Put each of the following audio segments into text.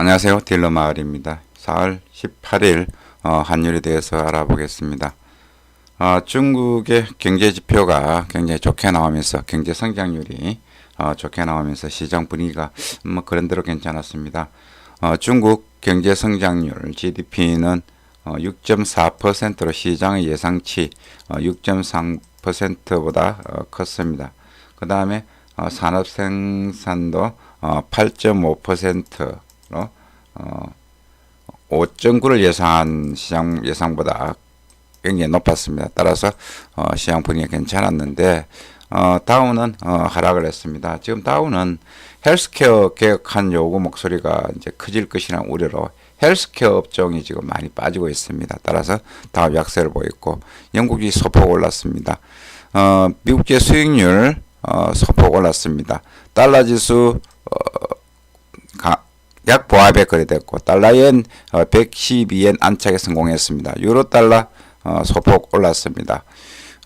안녕하세요. 딜러 마을입니다. 4월 18일 어, 환율에 대해서 알아보겠습니다. 어, 중국의 경제 지표가 굉장히 좋게 나오면서 경제 성장률이 어, 좋게 나오면서 시장 분위기가 뭐 그런 대로 괜찮았습니다. 어, 중국 경제 성장률 GDP는 어, 6.4%로 시장의 예상치 어, 6.3%보다 어, 컸습니다. 그 다음에 어, 산업 생산도 어, 8.5%로 어, 5.9를 예상한 시장 예상보다 굉장히 높았습니다. 따라서 어, 시장 분위기가 괜찮았는데 어, 다우는 어, 하락을 했습니다. 지금 다우는 헬스케어 개혁한 요구 목소리가 이제 커질 것이라는 우려로 헬스케어 업종이 지금 많이 빠지고 있습니다. 따라서 다음 약세를 보였고 영국이 소폭 올랐습니다. 어, 미국제 수익률 어, 소폭 올랐습니다. 달러 지수 어, 가, 약 보합에 거래됐고 달러엔 어, 112엔 안착에 성공했습니다. 유로 달러 어, 소폭 올랐습니다.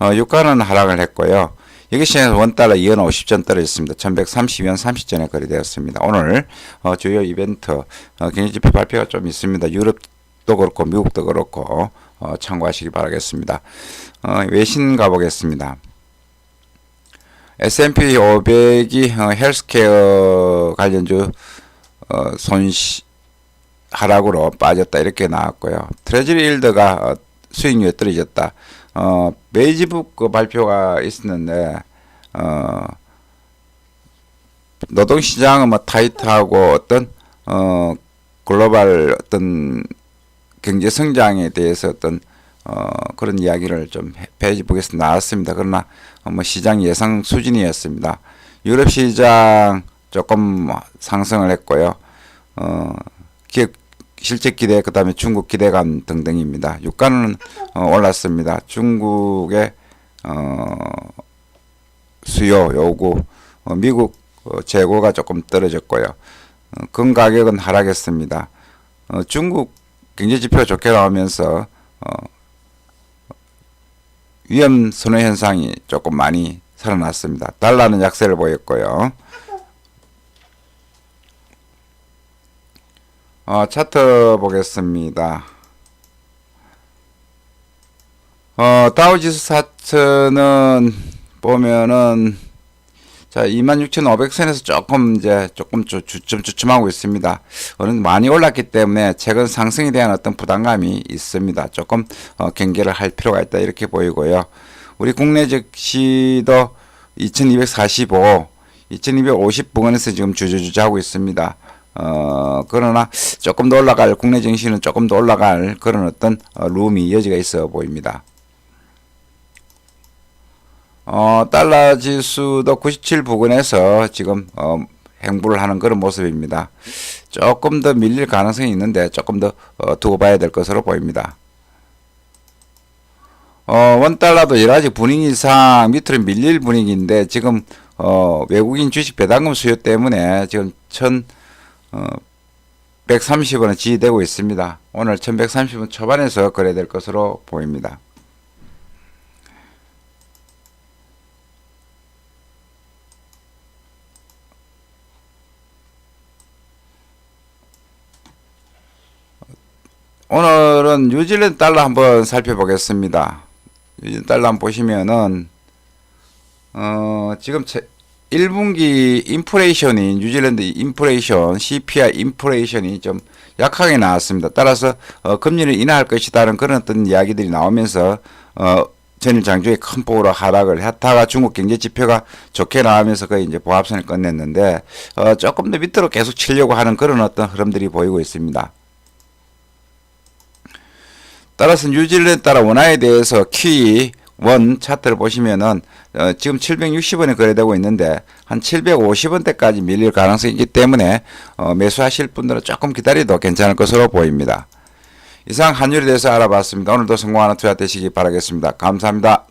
어, 유가는 하락을 했고요. 여기 시장에서 원달러 2원 50전 떨어졌습니다. 1130원 30전에 거래되었습니다. 오늘 어, 주요 이벤트 어, 경제지표 발표가 좀 있습니다. 유럽도 그렇고 미국도 그렇고 어, 참고하시기 바라겠습니다. 어, 외신 가보겠습니다. S&P 500이 어, 헬스케어 관련주 어, 손시 하락으로 빠졌다 이렇게 나왔고요. 트레저리 일드가 어, 수익률이 떨어졌다. 어, 베이지북 그 발표가 있었는데 어, 노동시장은 뭐 타이트하고 어떤 어, 글로벌 어떤 경제 성장에 대해서 어떤 어, 그런 이야기를 좀 베이지북에서 나왔습니다. 그러나 어, 뭐 시장 예상 수준이었습니다. 유럽 시장 조금 상승을 했고요. 어, 기업 실제 기대 그 다음에 중국 기대감 등등입니다. 유가는 어, 올랐습니다. 중국의 어, 수요 요구 어, 미국 어, 재고가 조금 떨어졌고요. 어, 금 가격은 하락했습니다. 어, 중국 경제 지표 좋게 나오면서 어, 위험 선호 현상이 조금 많이 살아났습니다. 달러는 약세를 보였고요. 어, 차트 보겠습니다. 어, 다우지수 차트는 보면은 자, 26,500선에서 조금 이제 조금 주, 좀 주춤하고 있습니다. 어느 많이 올랐기 때문에 최근 상승에 대한 어떤 부담감이 있습니다. 조금 어, 경계를 할 필요가 있다 이렇게 보이고요. 우리 국내 즉시도 2245, 2250 부근에서 지금 주저주저하고 있습니다. 어, 그러나 조금 더 올라갈, 국내 증시는 조금 더 올라갈 그런 어떤 어, 룸이 여지가 있어 보입니다. 어, 달러 지수도 97 부근에서 지금 어, 행보를 하는 그런 모습입니다. 조금 더 밀릴 가능성이 있는데 조금 더 어, 두고 봐야 될 것으로 보입니다. 어, 원달러도 여러 가지 분위기상 밑으로 밀릴 분위기인데 지금 어, 외국인 주식 배당금 수요 때문에 지금 천 어, 130원은 지지되고 있습니다. 오늘 1130원 초반에서 거래될 것으로 보입니다. 오늘은 뉴질랜드 달러 한번 살펴보겠습니다. 뉴질랜드 달러 보시면은 어, 지금 제 1분기 인플레이션이 뉴질랜드 인플레이션 CPI 인플레이션이 좀 약하게 나왔습니다. 따라서 어, 금리를 인하할 것이다는 그런 어떤 이야기들이 나오면서 어, 전일 장중에 큰 폭으로 하락을 했다가 중국 경제 지표가 좋게 나오면서 거의 이제 보합선을 끝냈는데 어, 조금 더 밑으로 계속 치려고 하는 그런 어떤 흐름들이 보이고 있습니다. 따라서 뉴질랜드 따라 원화에 대해서 키 원 차트를 보시면은 어, 지금 760원에 거래되고 있는데 한 750원대까지 밀릴 가능성이 있기 때문에 어, 매수하실 분들은 조금 기다려도 괜찮을 것으로 보입니다. 이상 환율에 대해서 알아봤습니다. 오늘도 성공하는 투자 되시기 바라겠습니다. 감사합니다.